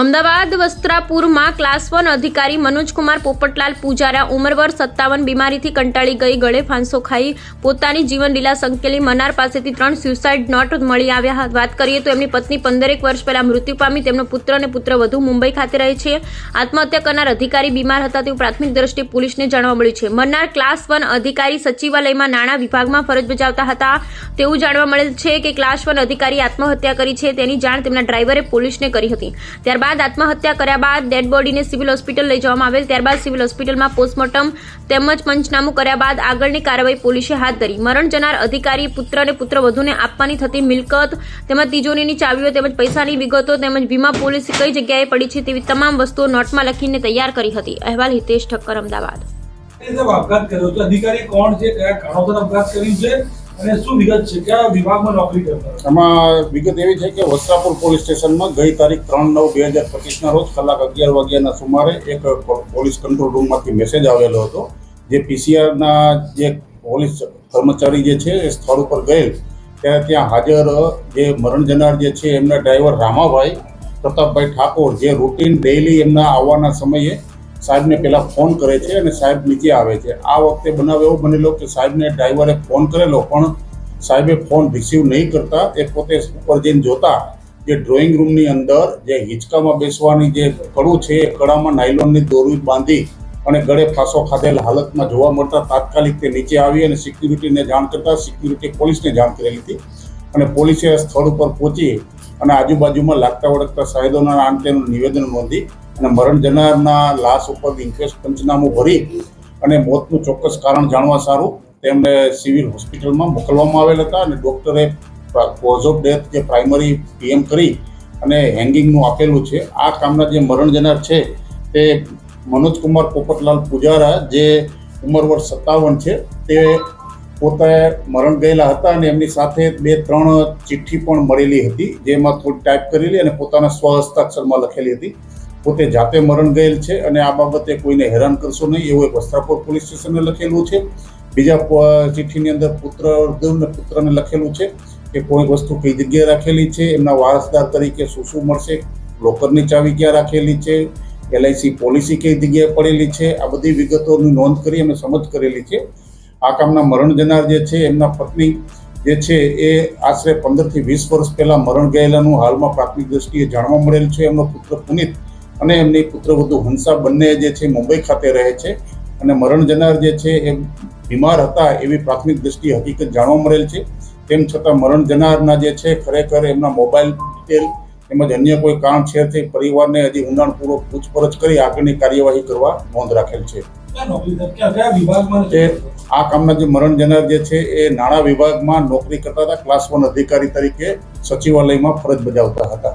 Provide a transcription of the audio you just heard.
Ahmedabad વસ્ત્રાપુરમાં class one અધિકારી મનોજકુમાર પોપટલાલ પૂજારા ઉંમરવર સત્તાવન બીમારીથી કંટાળી ગઈ. ગળે ફાંસો ખાઈ પોતાની જીવનલીલા સંકેલી મનાર પાસેથી ત્રણ સ્યુસાઇડ નોટ મળી આવ્યા. વાત કરીએ તો એમની પત્ની પંદરેક વર્ષ પહેલા મૃત્યુ પામી. તેમનો પુત્ર અને પુત્ર વધુ મુંબઈ ખાતે રહે છે. આત્મહત્યા કરનાર અધિકારી બીમાર હતા તેવું પ્રાથમિક દ્રષ્ટિએ પોલીસને જાણવા મળ્યું છે. મન્નાર ક્લાસ વન અધિકારી સચિવાલયમાં નાણાં વિભાગમાં ફરજ બજાવતા હતા. તેવું જાણવા મળેલ છે કે ક્લાસ વન અધિકારી આત્મહત્યા કરી છે. તેની જાણ તેમના ડ્રાઈવરે પોલીસને કરી હતી. ત્યારબાદ આત્મહત્યા કર્યા બાદ ડેડ બોડીને સિવિલ હોસ્પિટલ લઈ જવામાં આવેલ. ત્યારબાદ સિવિલ હોસ્પિટલમાં પોસ્ટમોર્ટમ તેમજ પંચનામું કર્યા બાદ આગળની કાર્યવાહી પોલીસે હાથ ધરી. મરણ જનાર અધિકારી, પુત્ર અને પુત્ર વધુને આપવાની થતી મિલકત તેમજ તિજોરીની ચાવીઓ તેમજ પૈસાની વિગતો તેમજ વીમા પોલિસી કઈ જગ્યાએ પડી છે તેવી તમામ વસ્તુઓ નોટમાં લખીને તૈયાર કરી હતી. અહેવાલ હિતેશ ઠક્કર, અમદાવાદ. અધિકારી કોણ છે? કયા કારણોસર અપઘાત કર્યું છે? અને શું વિગત છે? કયા વિભાગમાં નોકરી કરતા? આમાં વિગત એવી છે કે વસ્ત્રાપુર પોલીસ સ્ટેશનમાં ગઈ તારીખ ત્રણ નવ બે હજાર પચીસના રોજ કલાક અગિયાર વાગ્યાના સુમારે એક પોલીસ કંટ્રોલ રૂમમાંથી મેસેજ આવેલો હતો. જે પીસીઆરના જે પોલીસ કર્મચારી જે છે એ સ્થળ ઉપર ગયેલ. ત્યારે ત્યાં હાજર જે મરણ જનાર જે છે એમના ડ્રાઈવર રામાભાઈ, પ્રતાપભાઈ ઠાકોર જે રૂટીન ડેઇલી એમના આવવાના સમયે સાહેબને પહેલાં ફોન કરે છે અને સાહેબ નીચે આવે છે. આ વખતે બનાવ એવો બનેલો કે સાહેબને ડ્રાઈવરે ફોન કરેલો, પણ સાહેબે ફોન રિસીવ નહીં કરતા. એ પોતે ઉપર જઈને જોતા જે ડ્રોઈંગ રૂમની અંદર જે હિંચકામાં બેસવાની જે કડું છે એ કડામાં નાયલોનની દોરી બાંધી અને ગળે ફાંસો ખાધેલ હાલતમાં જોવા મળતા તાત્કાલિક તે નીચે આવી અને સિક્યુરિટીને જાણ કરતા સિક્યુરિટી પોલીસને જાણ કરેલી હતી. અને પોલીસે સ્થળ ઉપર પહોંચી અને આજુબાજુમાં લાગતા વળગતા સાહેદોના અંતેનું નિવેદન નોંધી અને મરણ જનારના લાશ ઉપર ઇન્ક્વેસ્ટ પંચનામું ભરી અને મોતનું ચોક્કસ કારણ જાણવા સારું તેમને સિવિલ હોસ્પિટલમાં મોકલવામાં આવેલ હતા અને ડૉક્ટરે કોઝ ઓફ ડેથ જે પ્રાઇમરી પીએમ કરી અને હેંગિંગનું આપેલું છે. આ કામના જે મરણ જનાર છે તે મનોજકુમાર પોપટલાલ પૂજારા જે ઉંમર વર્ષ સત્તાવન છે તે પોતે મરણ ગયેલા હતા અને એમની સાથે બે ત્રણ ચિઠ્ઠી પણ મળેલી હતી જેમાં થોડી ટાઈપ કરેલી અને પોતાના સ્વ હસ્તાક્ષરમાં લખેલી હતી. પોતે જાતે મરણ ગયેલ છે અને આ બાબતે કોઈને હેરાન કરશો નહીં, એવું એક વસ્ત્રાપુર પોલીસ સ્ટેશને લખેલું છે. બીજા ચિઠ્ઠીની અંદર પુત્ર અને પુત્રને લખેલું છે કે કોઈ વસ્તુ કઈ જગ્યાએ રાખેલી છે, એમના વારસદાર તરીકે શું શું મળશે, લોકરની ચાવી ક્યાં રાખેલી છે એલઆઈસી પોલિસી કઈ જગ્યાએ પડેલી છે, આ બધી વિગતોની નોંધ કરી અમે સમજ કરેલી છે. આ કામના મરણ જનાર જે છે, એમના પત્ની જે છે, એ આશરે પંદરથી વીસ વર્ષ પહેલાં મરણ ગયેલાનું હાલમાં પ્રાથમિક દ્રષ્ટિએ જાણવા મળેલ છે. એમનો પુત્ર પુનિત અને એમની પુત્રવધુ હંસા બંને જે છે મુંબઈ ખાતે રહે છે. અને મરણ જનાર જે છે એ બીમાર હતા એવી પ્રાથમિક દ્રષ્ટિ હકીકત જાણવા મળેલ છે. તેમ છતાં મરણ જનારના જે છે ખરેખર એમના મોબાઈલ ડિટેલ તેમજ અન્ય કોઈ કારણ છે તે પરિવારને હજી ઊંડાણપૂર્વક પૂછપરછ કરી આગળની કાર્યવાહી કરવા નોંધ રાખેલ છે. આ કામના જે મરણ જનાર જે છે એ નાણાં વિભાગમાં નોકરી કરતા હતા. ક્લાસ વન અધિકારી તરીકે સચિવાલયમાં ફરજ બજાવતા હતા.